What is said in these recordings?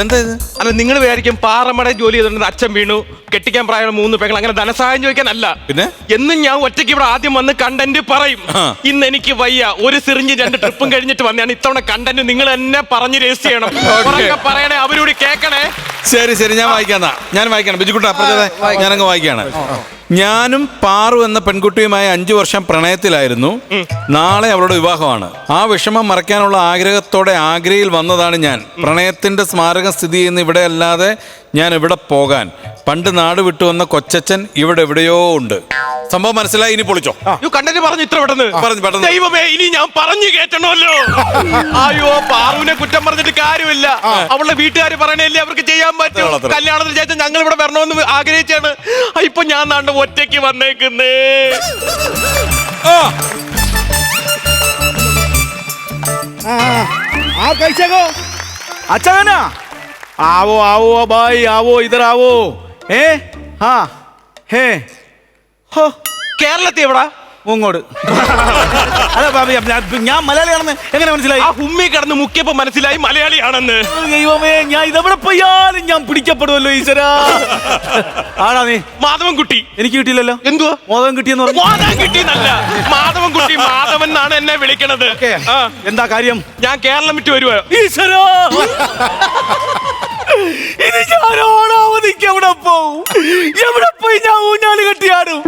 എന്താ ഇത്? അല്ല നിങ്ങൾ വിചാരിക്കും പാറമട ജോലി ചെയ്തിട്ടുണ്ട് അച്ഛൻ വീണു കെട്ടിക്കാൻ പ്രായമുള്ള മൂന്ന് പെങ്ങൾ അങ്ങനെ ധനസഹായം ചോദിക്കാൻ അല്ല പിന്നെ? എന്നും ഞാൻ ഒറ്റയ്ക്ക് ഇവിടെ ആദ്യം വന്ന് കണ്ടന്റ് പറയും. ഇന്ന് എനിക്ക് വയ്യ ഒരു സിറിഞ്ച് രണ്ട് ട്രിപ്പും കഴിഞ്ഞിട്ട് വന്നാണ് ഇത്തവണ കണ്ടന്റ് നിങ്ങൾ എന്നെ പറഞ്ഞ് രജിസ്റ്റർ ചെയ്യണം. ഉറക്കെ പറയണേ അവരോട് കേക്കണേ ശരി ശരി ഞാൻ വായിക്കാം ഞാൻ വായിക്കണം ബിജുക്കുട്ട അപ്പുറത്തെ ഞാനങ്ങ് വായിക്കാണ് ഞാനും പാറു എന്ന പെൺകുട്ടിയുമായി അഞ്ചു വർഷം പ്രണയത്തിലായിരുന്നു. നാളെ അവളുടെ വിവാഹമാണ്. ആ വിഷമം മറയ്ക്കാനുള്ള ആഗ്രഹത്തോടെ ആഗ്രയിൽ വന്നതാണ് ഞാൻ. പ്രണയത്തിന്റെ സ്മാരകം സ്ഥിതി ചെയ്യുന്ന ഇവിടെ അല്ലാതെ ഞാൻ ഇവിടെ പോകാൻ? പണ്ട് നാട് വിട്ടു വന്ന കൊച്ചച്ഛൻ ഇവിടെ എവിടെയോ ഉണ്ട്. സംഭവം മനസ്സിലായി ഇനി പൊളിച്ചോ യു കണ്ടന്റ് പറഞ്ഞു ഇത്ര പെട്ടെന്ന് പറഞ്ഞു, പെട്ടെന്ന്. ദൈവമേ ഇനി ഞാൻ പറഞ്ഞു കേട്ടണമല്ലോ അയ്യോ പാറുവിനെ കുറ്റം പറഞ്ഞിട്ട് കാര്യമില്ല അവളുടെ വീട്ടുകാർ പറയണല്ലേ അവർക്ക് ചെയ്യാൻ പറ്റും കള്ളത്തരം. കല്യാണത്തിന് ശേഷം ഞങ്ങൾ ഇവിടെ വരണമെന്ന് ആഗ്രഹിച്ചാണ് ആ, ഇപ്പൊ ഞാൻ നാണ്ട് ഒറ്റയ്ക്ക് വന്നേക്കുന്നേ ആ, हाँ कैसे को अच्छा है ना आओ आओ भाई आओ इधर आओ ए हाँ हे ഹോ കേരളത്തിൽ എവിടാ? ഇങ്ങോട്ട് അല്ല ബാബി ഞാൻ- ഞാൻ മലയാളിയാണെന്ന് എങ്ങനെ മനസ്സിലായി? ആ ഉമ്മി കടന്ന് മുക്കിയപ്പോ മനസ്സിലായി മലയാളിയാണെന്ന്. ദൈവമേ ഞാൻ ഇതെവിടെ പോയാലും ഞാൻ പിടിക്കപ്പെടുമല്ലോ ഈശ്വരാ. ആടാ നീ. മാധവൻകുട്ടി. എനിക്ക് കിട്ടിയില്ലല്ലോ. എന്തുവാ? മോദം കിട്ടിയെന്ന് പറഞ്ഞു. മാധവൻ കുട്ടി മാധവൻകുട്ടി മാധവൻ എന്നാണ് എന്നെ വിളിക്കണത്. ഓക്കേ. ആ, എന്താ കാര്യം? ഞാൻ കേരളം വിട്ട് വരുവാ. ഈശ്വരാ. ഇത് ഞാൻ ഓണാവധിക്ക് എവിടെ പോവും? എവിടെ പോയി ഞാൻ ഊഞ്ഞാൽ കെട്ടിയാടും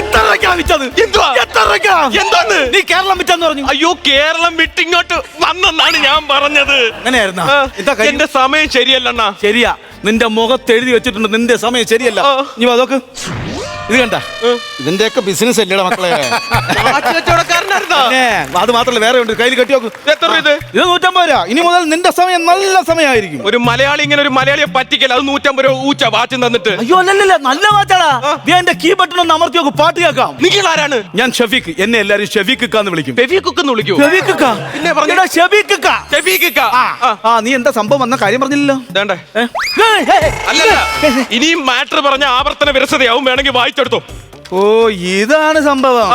എത്രക്കാ വിറ്റത്. എന്തുവാ? എത്രക്കാ എന്താണ്? നീ കേരളം വിറ്റെന്ന് പറഞ്ഞു. അയ്യോ കേരളം വിട്ടിങ്ങോട്ട് വന്നെന്നാണ് ഞാൻ പറഞ്ഞത്. അങ്ങനെയായിരുന്നാ? എന്താ കാര്യം? എന്റെ സമയം ശരിയല്ലണ്ണ. ശരിയാ. നിന്റെ മുഖത്ത് എഴുതി വെച്ചിട്ടുണ്ട് നിന്റെ സമയം ശരിയല്ല. നീ അതൊക്കെ ഇത് കണ്ട? ഇതിന്റെയൊക്കെ ബിസിനസ് അല്ലേടാ മക്കളെ? കച്ചവടക്കാരനായിരുന്നാ? അത് മാത്രല്ല വേറെ ഉണ്ട് കയ്യിൽ കെട്ടി നോക്ക് എത്ര ഇത്? ഇത് നൂറ്റമ്പത് രൂപ. ഇനി മുതൽ നിന്റെ സമയം നല്ല സമയമായിരിക്കും. ഒരു മലയാളി ഇങ്ങനെ ഒരു മലയാളിയെ പറ്റിക്കല്ല അത് നൂറ്റമ്പത് രൂപ ഊച്ച വാച്ച് തന്നിട്ട്. അയ്യോ അല്ലല്ല നല്ല വാച്ചാടാ. നീ എന്റെ കീ ബട്ടൺ ഒന്ന് അമർത്തി നോക്ക് പാട്ട് കേൾക്കാം. നിങ്ങൾ ആരാണ് ഞാൻ ഷഫീഖ്. എന്നെ എല്ലാരും ഷഫീഖ് എന്ന് വിളിക്കും. ഫെവിക്കുക്ക് എന്ന് വിളിക്കൂ ഷഫീഖ് ഇക്ക. പിന്നെ പറഞ്ഞേ. ഷഫീഖ് ഇക്ക. ആ, നീ എന്താ സംഭവം വന്ന കാര്യം പറഞ്ഞില്ലല്ലോ? അല്ലല്ല ഇനിയും മാറ്റർ പറഞ്ഞ ആവർത്തന വിരസതയാവും വേണമെങ്കിൽ വായിച്ചെടുത്തോ ഓ ഇതാണ് സംഭവം.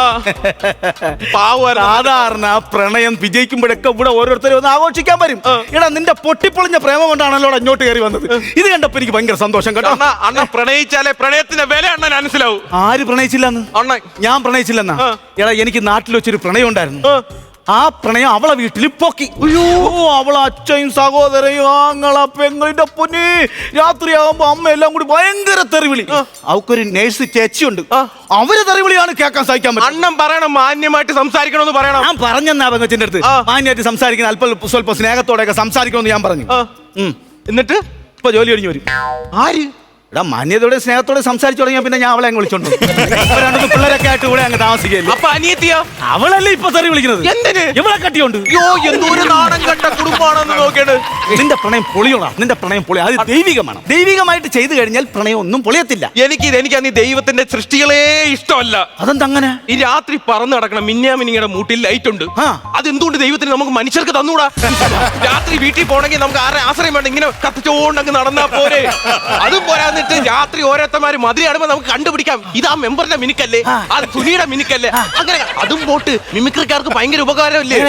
സാധാരണ പ്രണയം വിജയിക്കുമ്പോഴൊക്കെ ഇവിടെ ഓരോരുത്തരും ഒന്ന് ആഘോഷിക്കാൻ വരും. ഇടാ എടാ നിന്റെ പൊട്ടിപ്പൊളിഞ്ഞ പ്രേമം കൊണ്ടാണല്ലോ അങ്ങോട്ട് ഇങ്ങോട്ട് കയറി വന്നത്. ഇത് കണ്ടപ്പോ എനിക്ക് ഭയങ്കര സന്തോഷം കേട്ടോ. അണ്ണ പ്രണയിച്ചാലേ പ്രണയത്തിന്റെ വില അണ്ണൻ മനസ്സിലാവും. ആര് പ്രണയിച്ചില്ലെന്ന്? അണ്ണ ഞാൻ പ്രണയിച്ചില്ലെന്നാ. എടാ എനിക്ക് നാട്ടിൽ വെച്ചൊരു പ്രണയം ഉണ്ടായിരുന്നു. ആ. പ്രണയം അവളെ വീട്ടിൽ പൊക്കി. അയ്യോ. അവളെ അച്ഛയും സഹോദരയും ആങ്ങളെ പെങ്ങളുടെ പൊന്നി. രാത്രിയാകുമ്പോ അമ്മ എല്ലാം കൂടി ഭയങ്കര തെറിവിളി. അവക്കൊരു നേഴ്സ് ചേച്ചിയുണ്ട്. അവർ തെറിവിളിയാണ് കേൾക്കാൻ സഹിക്കാൻ പറ്റും അണ്ണൻ പറയണം മാന്യമായിട്ട് സംസാരിക്കണമെന്ന് പറയണം. ഞാൻ പറഞ്ഞെന്നാ പെങ്ങച്ചിന്റെ അടുത്ത് മാന്യമായിട്ട് സംസാരിക്കുന്ന അല്പം സ്വല്പം സ്നേഹത്തോടെയൊക്കെ സംസാരിക്കണമെന്ന് ഞാൻ പറഞ്ഞു. എന്നിട്ട്? ഇപ്പൊ ജോലി കഴിഞ്ഞു വരും. ആര്? എടാ മാന്യതയോടെ സ്നേഹത്തോടെ സംസാരിച്ചു തുടങ്ങിയാൽ പിന്നെ ഞാൻ അവളെ അങ്ങ് വിളിച്ചോണ്ട് വരും. ഇപ്പൊ രണ്ടു പിള്ളേരൊക്കെ ആയിട്ട് ഇവിടെ അങ്ങ് താമസിക്കല്ലേ അപ്പൊ അനിയത്തിയോ? അവളല്ലേ ഇപ്പൊ തെറി വിളിക്കുന്നത്? എന്തിന്? ഇവളെ കട്ടിയുണ്ട്. അയ്യോ എന്തോരം നാടൻ കണ്ട നിന്റെ പ്രണയം പൊളിയോടാ നിന്റെ പ്രണയം പൊളി. അത് ദൈവികമാണ്. ദൈവികമായിട്ട് ചെയ്തു കഴിഞ്ഞാൽ പ്രണയം ഒന്നും പൊളിയത്തില്ല. എനിക്ക് എനിക്ക് അന്ന് ദൈവത്തിന്റെ സൃഷ്ടികളെ ഇഷ്ടമല്ല. അതെന്തങ്ങനെ ഈ രാത്രി പറന്ന് നടക്കണം മിന്നാമിനിയുടെ മൂട്ടിൽ ലൈറ്റ് ഉണ്ട്. ആ. അതെന്തുകൊണ്ട് ദൈവത്തിന് നമുക്ക് മനുഷ്യർക്ക് തന്നൂടാ? രാത്രി വീട്ടിൽ പോണെങ്കിൽ നമുക്ക് ആരെ ആശ്രയം വേണ്ട ഇങ്ങനെ കത്തിച്ചോണ്ട് അങ്ങ് നടന്നാ പോരെ. അതും പോരാന്നിട്ട് രാത്രി ഓരോരുത്തന്മാര് മതിരി ആടുമ്പോ നമുക്ക് കണ്ടുപിടിക്കാം. ഇത് ആ മെമ്പറിന്റെ മിനുക്കല്ലേ? ആ. ആ സുനിയുടെ മിനുക്കല്ലേ? അങ്ങനെ അതും പോട്ട് മിമിക്രിക്കാർക്ക് ഭയങ്കര ഉപകാരമല്ലേ?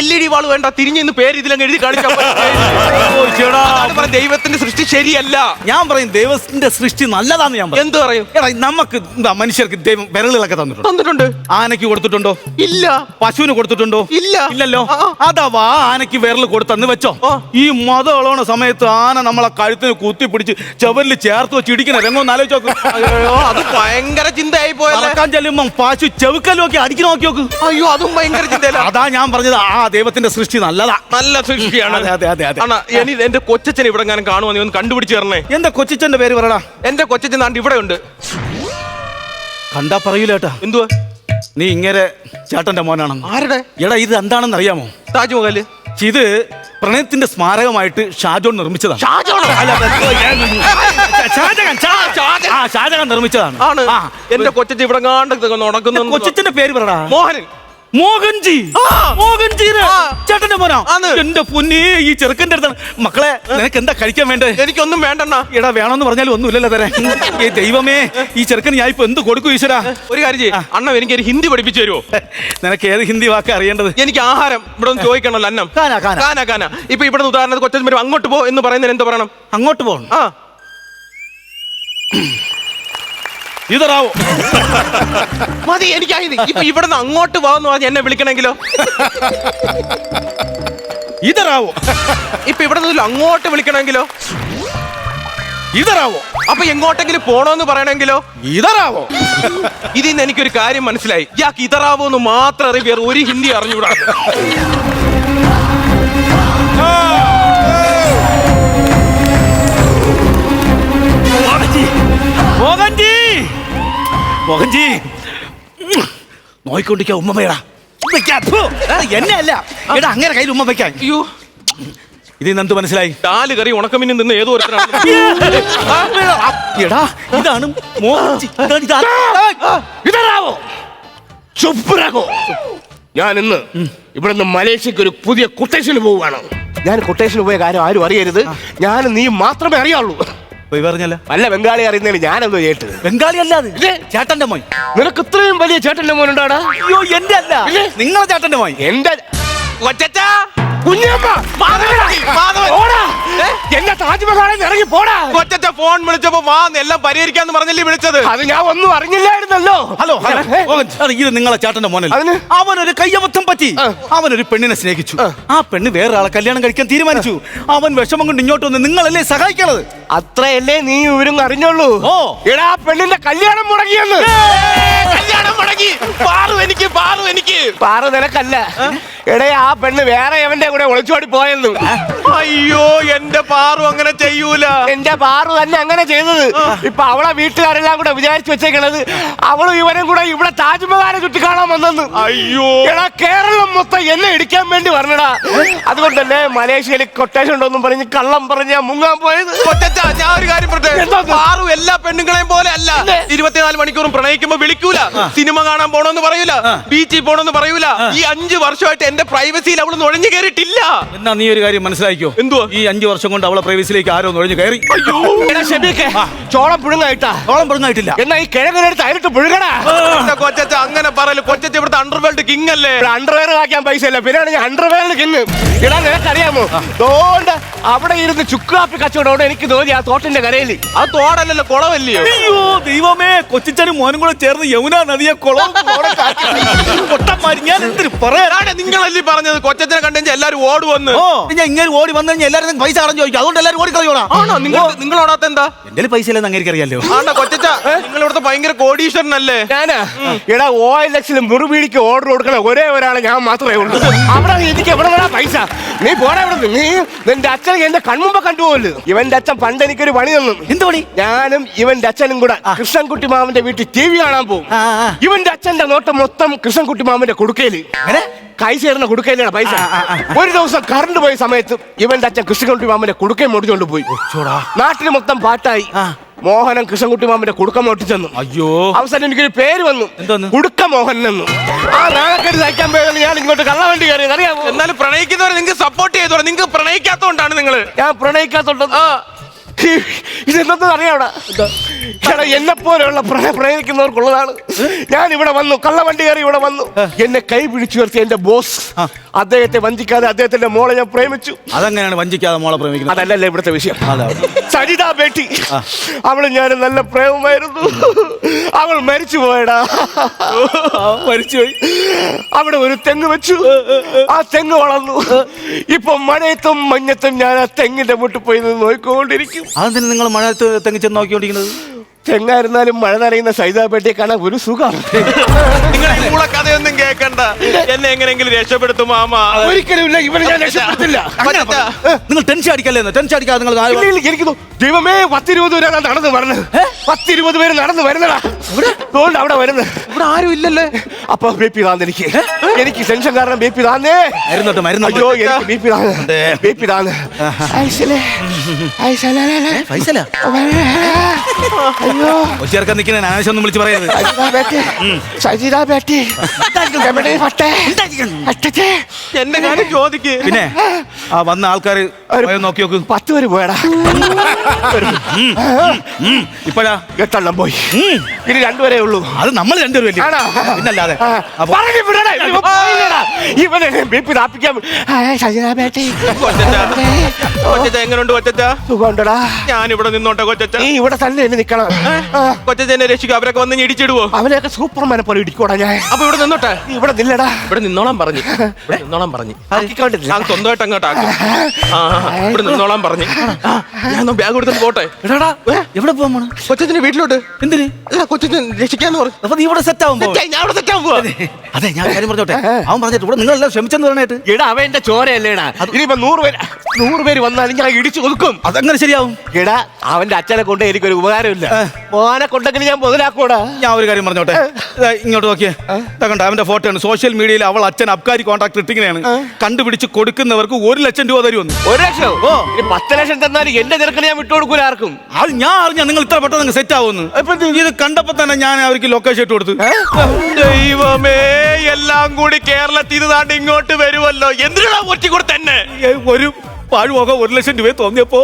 എൽ ഇ ഡി വാൾ വേണ്ട തിരിഞ്ഞ് ഇന്ന് പേര് ഇതിലങ്ങ് എഴുതി പറഞ്ഞത്, ദൈവത്തിന്റെ സൃഷ്ടി ശരിയല്ല. ഞാൻ പറയും ദൈവത്തിന്റെ സൃഷ്ടി നല്ലതാന്ന് ഞാൻ എന്ത് പറയും? എടാ നമുക്ക് എന്താ മനുഷ്യർക്ക് ദൈവം വിരലുകളൊക്കെ തന്നിട്ടുണ്ട്? തന്നിട്ടുണ്ട്. ആനയ്ക്ക് കൊടുത്തിട്ടുണ്ടോ? ഇല്ല. പശുവിന് കൊടുത്തിട്ടുണ്ടോ? ഇല്ല. ഇല്ലല്ലോ. അതവാ. അഥവാ ആനയ്ക്ക് വിരൽ കൊടുത്തെന്ന് വെച്ചോ. ഈ മതം ഇളവണ സമയത്ത് ആന നമ്മളെ കഴുത്തിന് കുത്തി പിടിച്ച് ചവരിൽ ചേർത്ത് വെച്ച് ഇടിക്കുന്ന രംഗം ഒന്ന് ആലോചിച്ച് നോക്ക്. അയ്യോ അത് ഭയങ്കര ചിന്തയായി പോയല്ലേ? നടക്കാൻ ചെല്ലുമ്പം പാശു ചെവുക്കൽ നോക്കി അടിക്കി നോക്കി നോക്ക്. അയ്യോ അതും ഭയങ്കര ചിന്തയല്ല? അതാ ഞാൻ പറഞ്ഞത്. ആ ദൈവത്തിന്റെ സൃഷ്ടി നല്ലതാ. നല്ല സൃഷ്ടിയാണ്. അതെ, അതെ, അതെ, അതെ. അണ്ണാ ഇനി എന്റെ കൊച്ചച്ഛൻ ഇവിടെ ഞാൻ കാണുവാ നീ ഒന്ന് കണ്ടുപിടിച്ച് തരണേ എന്റെ കൊച്ചിച്ചന്റെ പേര് പറയടാ എന്റെ കൊച്ചച്ഛൻ നാണ്ട് ഇവിടെ ഉണ്ട്. കണ്ടാ പറയൂലേട്ടാ എന്തുവാ? നീ ഇങ്ങനെ ചേട്ടന്റെ മോനാണെന്ന്. ആരുടെ? എടാ ഇത് എന്താണെന്ന് അറിയാമോ താജ്മഹൽ? ഇത് പ്രണയത്തിന്റെ സ്മാരകമായിട്ട് ഷാജോൺ നിർമ്മിച്ചതാണ്. ഷാജഹാൻ, ഷാ- ഷാജഹാൻ. ആ ഷാജഹാൻ നിർമ്മിച്ചതാണ്. ആണ്. ആ. എന്റെ കൊച്ചു ഇവിടെ കാണ്ട് നടക്കുന്നു കൊച്ചിച്ചന്റെ പേര് പറടാ. മോഹനൻ മോഹൻജി. ആ. ചേട്ടന്റെ മോനാ. എന്റെ പൊന്നേ ഈ ചെറുക്കന്റെ അടുത്താണ്. മക്കളെ നിനക്ക് എന്താ കഴിക്കാൻ വേണ്ടേ? എനിക്കൊന്നും വേണ്ടണ്ണ. എടാ വേണമെന്ന് പറഞ്ഞാലും ഒന്നുമില്ലല്ലോ തരാൻ ഏ ദൈവമേ ഈ ചെറുക്കൻ ഞാൻ ഇപ്പൊ എന്ത് കൊടുക്കും ഈശ്വരാ? ഒരു കാര്യം ചെയ്യ്. അണ്ണ എനിക്ക് ഒരു ഹിന്ദി പഠിപ്പിച്ചു തരുമോ നിനക്ക് ഏത് ഹിന്ദി വാക്ക് അറിയേണ്ടത്? എനിക്ക് ആഹാരം ഇവിടെ ഒന്ന് ചോദിക്കണല്ലോ അന്നം. കാന, കാന. കാന കാന. ഇപ്പൊ ഇവിടെ ഉദാഹരണത്തിന് കൊച്ചു വരും അങ്ങോട്ട് പോ എന്ന് പറയുന്നതിന് എന്ത് പറയണം? അങ്ങോട്ട് പോകണം. ആ. ഇതറാവോ? മതി എനിക്കായത് ഇപ്പൊ ഇവിടുന്ന് അങ്ങോട്ട് വാന്ന് പറഞ്ഞ് എന്നെ വിളിക്കണമെങ്കിലോ ഇതറാവോ? ഇപ്പൊ ഇവിടെ നിന്ന് അങ്ങോട്ട് വിളിക്കണമെങ്കിലോ ഇതറാവോ? അപ്പൊ എങ്ങോട്ടെങ്കിലും പോണോന്ന് പറയണമെങ്കിലോ ഇതറാവോ? ഇതിൽ നിന്ന് എനിക്കൊരു കാര്യം മനസ്സിലായി. ഇയാൾക്ക് ഇതറാവോ എന്ന് മാത്രം അറിയ വേറെ ഒരു ഹിന്ദി അറിഞ്ഞുകൂടാ. മോഹൻജി! മോഹൻജി. നോയിക്കൊണ്ടിരിക്ക ഉമ്മ വേടാ എന്നെ അല്ല. എടാ അങ്ങനെ കയ്യിൽ ഉമ്മ വെക്കാൻ. അയ്യോ. ഇത് നിന്ന് മനസ്സിലായി? കാൽ കറി ഉണക്കമീനും നിന്ന് ഏതോ ഒരുത്തരാണ് എടാ ഇതാണ് ഇതാണ് ചുപ്പറാകോ ഞാൻ ഇന്ന് ഇവിടുന്ന് മലേഷ്യക്ക് ഒരു പുതിയ കൊട്ടേഷന് പോവുകയാണ്. ഞാൻ കൊട്ടേഷന് പോയ കാര്യം ആരും അറിയരുത്. ഞാൻ നീ മാത്രമേ അറിയാവുള്ളൂ. പറഞ്ഞല്ല. അല്ല ബംഗാളി അറിയുന്നതിന് ഞാനെന്തോ കേട്ടത് ബംഗാളി അല്ലാതെ? ചേട്ടന്റെ മോൻ. നിനക്ക് ഇത്രയും വലിയ ചേട്ടന്റെ മോനുണ്ടാടാ? അയ്യോ എന്റെ അല്ല? നിങ്ങളെ ചേട്ടന്റെ മോൻ. എന്റെ കൊച്ചച്ചാ കുഞ്ഞമ്മ മാധവൻ. പോടാ താജ്മഹാളിൽ ഇറങ്ങി ഫോൺ വിളിച്ചപ്പോ വാ എല്ലാം പരിഹരിക്കാന്ന് പറഞ്ഞല്ലേ വിളിച്ചത്? അത് ഞാൻ ഒന്നും അറിഞ്ഞില്ലായിരുന്നല്ലോ. ഹലോ ഇത് നിങ്ങളെ ചേട്ടന്റെ അതിന്? അവനൊരു കയ്യബദ്ധം പറ്റി. അവൻ അവനൊരു പെണ്ണിനെ സ്നേഹിച്ചു. ആ. പെണ്ണ് വേറൊരാളെ കല്യാണം കഴിക്കാൻ തീരുമാനിച്ചു. അവൻ വിഷമം കൊണ്ട് ഇങ്ങോട്ട് വന്ന് നിങ്ങളല്ലേ സഹായിക്കണത്? അത്രയല്ലേ നീ ഇവരും അറിഞ്ഞോളൂ ഓ. എടാ പെണ്ണിന്റെ കല്യാണം മുടങ്ങിയെന്ന് കല്യാണം മുടങ്ങി. പാറു എനിക്ക് പാറു എനിക്ക്. പാറു നിനക്കല്ല. എടേ ആ പെണ്ണ് വേറെ എവന്റെ കൂടെ ഒളിച്ചോടി പോയെന്ന് അയ്യോ എന്റെ പാറു അങ്ങനെ ചെയ്യൂല. എന്റെ പാറു തന്നെ അങ്ങനെ ചെയ്തത്. ഇപ്പൊ അവളെ വീട്ടുകാരെല്ലാം കൂടെ വിചാരിച്ചു വെച്ചേക്കണത് അവളും ഇവനും കൂടെ ഇവിടെ താജ്മഹാലെ ചുറ്റിക്കാണാൻ വന്നെന്ന്. അയ്യോ. എടാ കേരളം മൊത്തം എന്നെ ഇടിക്കാൻ വേണ്ടി പറഞ്ഞടാ തന്നെ മലേഷ്യയിൽ കൊട്ടേഷൻ ഉണ്ടോന്നും പറഞ്ഞ് കള്ളം പറഞ്ഞ മുങ്ങാൻ പോയത്. കൊട്ടാ ഞാൻ ഒരു കാര്യം പാറു എല്ലാ പെണ്ണുങ്ങളെയും പോലെ അല്ല? ഇരുപത്തിനാല് മണിക്കൂറും പ്രണയിക്കുമ്പോ വിളിക്കൂല. സിനിമ കാണാൻ പോണോന്ന് പറയൂല. ബീച്ചിൽ പോണോന്ന് പറയൂല. ഈ അഞ്ചു വർഷമായിട്ട് എന്റെ പ്രൈവസിയിൽ അവൾ നുഴഞ്ഞു കയറിയിട്ടില്ല എന്നാ നീ ഒരു കാര്യം മനസ്സിലാക്കിയോ എന്തുവാ? ഈ അഞ്ചു വർഷം കൊണ്ട് അവളെ പ്രൈവസിലേക്ക് ആരോ നുഴഞ്ഞു കയറി. എടാ ഷെബീക്കെ ചോളം പുഴുങ്ങായിട്ടാ. ഓളം പറഞ്ഞായിട്ടില്ല എന്നാ ഈ കിഴങ്ങിനെടുത്ത് അതിലിട്ട് പുഴുകടാ കൊച്ചച്ച അങ്ങനെ പറയൽ കൊച്ചച്ച ഇവിടുത്തെ അണ്ടർവേൾഡ് കിങ് അല്ലേ? അണ്ടർവെയർ വാക്കാൻ പൈസ ഇല്ല. പിന്നെ ഞാൻ അണ്ടർവെയറിൽ കിങ് ഇടാ നിനക്കറിയാമോ? തോണ്ട് അവിടെ ഇരുന്ന് ചുക്കാപ്പി കച്ചവടം എനിക്ക് തോന്നി ആ തോട്ടിന്റെ കരയിൽ. അത് തോടല്ലല്ലോ കുളമല്ലയോ? അയ്യോ ദൈവമേ കൊച്ചിച്ചനും മോനും കൂടെ ചേർന്ന് യമുന നദിയെ കുളം പൊട്ടന്മാര് ഞാൻ എന്തിനു പറയാ നിങ്ങളല്ലേ പറഞ്ഞത്? കൊച്ചച്ചനെ കണ്ടെങ്കിൽ എല്ലാരും ഓടുവന്ന് വന്ന് ഞാൻ ഇങ്ങനെ ഓടി വന്നു കഴിഞ്ഞാൽ എല്ലാരും പൈസ അടഞ്ഞു ചോദിക്കും. അതുകൊണ്ട് എല്ലാവരും ഓടിക്കളയോടാ ആണോ? നിങ്ങൾ നിങ്ങൾ ഓടാത്ത എന്താ? എന്റെ പൈസ ഇല്ലെന്ന് അങ്ങനെ അറിയാലോ ആണോ? കൊച്ചച്ച. നിങ്ങൾ ഇവിടുത്തെ ഭയങ്കര കോടീശ്വരനല്ലേ? ഞാനാ? എടാ ഓ എൽ എക്സിൽ മുറിവീടിക്ക് ഓർഡർ കൊടുക്കണ. ഒരേ ഒരാളെ ഞാൻ മാത്രമേ ഉള്ളൂ. അവിടെ എനിക്ക് എവിടെ വേണ പൈസ? നീ പോടാ ഇവിടെ നീ നിന്റെ അച്ഛൻ എന്റെ കൺമുമ്പ് കണ്ടുപോകല്ലോ. ഇവന്റെ അച്ഛൻ പണ്ട് എനിക്കൊരു പണി തന്നു. എന്ത് പണി? ഞാനും ഇവന്റെ അച്ഛനും കൂടെ കൃഷ്ണൻകുട്ടി മാമന്റെ വീട്ടിൽ ടി വി കാണാൻ പോകും. ഇവന്റെ അച്ഛന്റെ നോട്ടം മൊത്തം കൃഷ്ണൻകുട്ടി മാമന്റെ കൊടുക്കയിൽ. കൈസേറിന് കൈ ചേർന്ന കൊടുക്കയിലാണ് പൈസ. ഒരു ദിവസം കറണ്ട് പോയ സമയത്ത് ഇവന്റെ അച്ഛൻ കൃഷ്ണൻകുട്ടി മാമന്റെ കൊടുക്കയും മുടിച്ചോണ്ട് പോയി. നാട്ടിൽ മൊത്തം പാട്ടായി. മോഹനൻ കൃഷ്ണൻകുട്ടി മാമന്റെ കുടുക്കം ഒട്ടിച്ചെന്നു അയ്യോ. അവസാനം എനിക്കൊരു പേര് വന്നു. എന്തോന്ന്? കുടുക്ക മോഹൻ എന്ന്. ആ നാണക്കേട് സഹിക്കാൻ പോയത് ഞാൻ ഇങ്ങോട്ട് കള്ള കള്ളവണ്ടി കയറിയത്. അറിയാമോ എന്നാലും പ്രണയിക്കുന്നവരെ നിങ്ങൾക്ക് സപ്പോർട്ട് ചെയ്തോളാം. നിങ്ങൾക്ക് പ്രണയിക്കാത്തോണ്ടാണ് നിങ്ങൾ ഞാൻ പ്രണയിക്കാത്തോണ്ട് ഇതെന്തെന്ന് അറിയാവിടെ? എടാ എന്നെ പോലെയുള്ള പ്രേമിക്കുന്നവർക്കുള്ളതാണ്. ഞാൻ ഇവിടെ വന്നു കള്ളവണ്ടി കയറി ഇവിടെ വന്നു. എന്നെ കൈ പിടിച്ചു നിർത്തി എന്റെ ബോസ്. അദ്ദേഹത്തെ വഞ്ചിക്കാതെ അദ്ദേഹത്തിന്റെ മോളെ ഞാൻ പ്രേമിച്ചു. അതെങ്ങനെയാണ് വഞ്ചിക്കാതെ മോളെ പ്രേമിക്കുന്നത്? അതല്ലല്ലേ ഇവിടുത്തെ വിഷയം. സരിതാ ബേട്ടി. അവൾ ഞാൻ നല്ല പ്രേമമായിരുന്നു. അവൾ മരിച്ചു പോയടാ. മരിച്ചുപോയി അവിടെ ഒരു തെങ്ങ് വെച്ചു. ആ തെങ്ങ് വളർന്നു. ഇപ്പൊ മഴയത്തും മഞ്ഞത്തും ഞാൻ ആ തെങ്ങിന്റെ മുട്ടിൽ പോയി നിന്ന് നോക്കിക്കൊണ്ടിരിക്കും അതെന്തിനാ നിങ്ങൾ മഴയത്ത് തെങ്ങിച്ചെന്ന് നോക്കിക്കൊണ്ടിരിക്കുന്നത്? തെങ്ങായിരുന്നാലും മഴ നനയുന്ന സൈതാപേട്ടയെ കാണാൻ ഒരു സുഖം. നിങ്ങൾ ഈ കൂടെ കഥയൊന്നും കേൾക്കണ്ട എന്നെ എങ്ങനെയെങ്കിലും രക്ഷപ്പെടുത്തും മാമ. ഒരിക്കലും ഇല്ല ഇവരെ ഞാൻ രക്ഷപ്പെടുത്തില്ല. നിങ്ങൾ ടെൻഷൻ അടിക്കല്ലേ ടെൻഷൻ അടിക്കാതെ നിങ്ങൾ ആ- ഇല്ല, ഇല്ല, എനിക്ക് തോ- ദൈവമേ പത്തിരുപത് പേരാണ് നടന്ന് വരണത്. പത്തിരുപത് പേര് നടന്ന് വരുന്നടാ അതുകൊണ്ട് അവിടെ വരുന്നത്. ഇവിടെ ആരും ഇല്ലല്ലേ? അപ്പൊ ബി പി താന്ന് എനിക്ക്. എനിക്ക് ടെൻഷൻ കാരണം ബി പി താന്നേ. മരുന്നോട്ട് മരുന്നോട്ട്. അയ്യോ എനിക്ക് ബി പി താന്ന്. അതെ. ബി പി താന്ന് ഐസലേ ഐസലേ പൈസല അയ്യോ. ഒച്ചേർക്കാൻ നിൽക്കുന്ന ആവശ്യം ഒന്നും വിളിച്ച് പറയരുത്. സജിത എന്നെ കാര്യം ചോദിക്ക്. പിന്നെ ആ വന്ന ആൾക്കാർ നോക്കി നോക്ക്. പത്ത് പേര് പോയടാ. ഇപ്പഴാ? എട്ടെണ്ണം പോയി. ഇനി രണ്ടുപേരേ ഉള്ളൂ. അത് നമ്മൾ രണ്ടുപേരും? പിന്നല്ലാതെ. ഇവനെ ബി പി താപ്പിക്കാൻ എങ്ങനെയുണ്ട് കൊച്ചച്ച. സുഖമുണ്ടെടാ. ഞാൻ ഇവിടെ നിന്നോട്ടെ കൊച്ചച്ച. നീ ഇവിടെ തന്നെ എന്നെ നിക്കണം. കൊച്ചച്ചനെ രക്ഷിക്കും. അവരൊക്കെ വന്ന് ഇനി ഇടിച്ചിടുവോ അവനെയൊക്കെ സൂപ്പർമാനെ പോലെ ഇടിക്കൂടാ ഞാൻ. അപ്പൊ ഇവിടെ നിന്നോട്ടെ? നീ ഇവിടെ നില്ലടാ. ഇവിടെ നിന്നോളാൻ പറഞ്ഞു. ഇവിടെ നിന്നോളാൻ പറഞ്ഞു. സ്വന്തമായിട്ട് അങ്ങോട്ട് ആക്കും. ഇവിടെ നിന്നോളാൻ പറഞ്ഞു. ഞാൻ ബാഗ് എടുത്തിട്ട് പോട്ടെ. എടാടാ എവിടെ പോകാൻ കൊച്ചച്ചന്റെ വീട്ടിലോട്ട്. എന്തിന്? കൊച്ചച്ചൻ രക്ഷിക്കാന്ന് പറഞ്ഞു. അപ്പൊ നീ ഇവിടെ സെറ്റ് ആവുമ്പോ ഞാൻ ഇവിടെ സെറ്റ് പോവാ. അതെ ഞാൻ കാര്യം പറഞ്ഞോട്ടെ. അവൻ പറഞ്ഞിട്ട് ഇവിടെ നിങ്ങളെല്ലാം ക്ഷമിച്ചെന്ന് പറഞ്ഞിട്ട്. എടാ അവൻ എന്റെ ചോരയല്ലേടാ. ഇനിയിപ്പോ നൂറ് പേര് നൂറ് പേര് വന്നാലും ഞാൻ ഇടിച്ചു ഒതുക്കും അതങ്ങനെ ശരിയാവും. എടാ അവന്റെ അച്ഛനെ കൊണ്ട് എനിക്കൊരു ഉപകാരമില്ല. മോനെ കൊണ്ടെങ്കിലും ഞാൻ മുതലാക്കൂടാ ഞാൻ ഒരു കാര്യം പറഞ്ഞോട്ടെ? ഇങ്ങോട്ട് നോക്കിയേ. കണ്ടോ അവന്റെ ഫോട്ടോ ആണ്. സോഷ്യൽ മീഡിയയിൽ അവൾ അച്ഛൻ അബ്കാരി കോൺട്രാക്ട് ഇട്ടിങ്ങനെയാണ്. കണ്ടുപിടിച്ച് കൊടുക്കുന്നവർക്ക് ഒരു ലക്ഷം രൂപ തരുമെന്ന് ഒരു ലക്ഷം? ഓ. പത്ത് ലക്ഷം തന്നാലും എന്റെ ചെറുക്കനെ ഞാൻ വിട്ടുകൊടുക്കൂല ആർക്കും. അത് ഞാൻ അറിഞ്ഞ നിങ്ങൾ ഇത്ര പെട്ടെന്ന് സെറ്റ് ആവുമെന്ന്. ഇത് കണ്ടപ്പോ തന്നെ ഞാൻ അവർക്ക് ലൊക്കേഷൻ ഇട്ട് കൊടുത്തു. ദൈവമേ എല്ലാം കൂടി കേരളത്തിൽ നിന്ന് താണ്ട് ഇങ്ങോട്ട് വരുമല്ലോ. എന്തിനാ ഒറ്റ കൂടെ തന്നെ? ഒരു പാഴുപോക ഒരു ലക്ഷം രൂപ തോന്നിയപ്പോ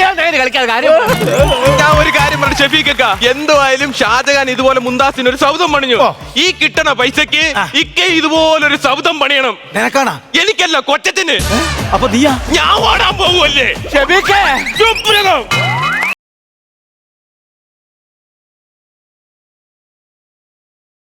ഞാൻ ഒരു കാര്യം പറഞ്ഞു ഷെഫീക്ക എന്തായാലും ഷാജഹാൻ ഇതുപോലെ മുന്താസിന് ഒരു സൗദം പണിഞ്ഞു. ഈ കിട്ടണ പൈസക്ക് ഇക്ക ഇതുപോലൊരു സൗദം പണിയണം. നിനക്കാണാ? എനിക്കല്ല കൊച്ചത്തിന്. അപ്പൊ നീയാ? ഞാൻ ഓടാൻ പോവുമല്ലേ? ചുപ്രകം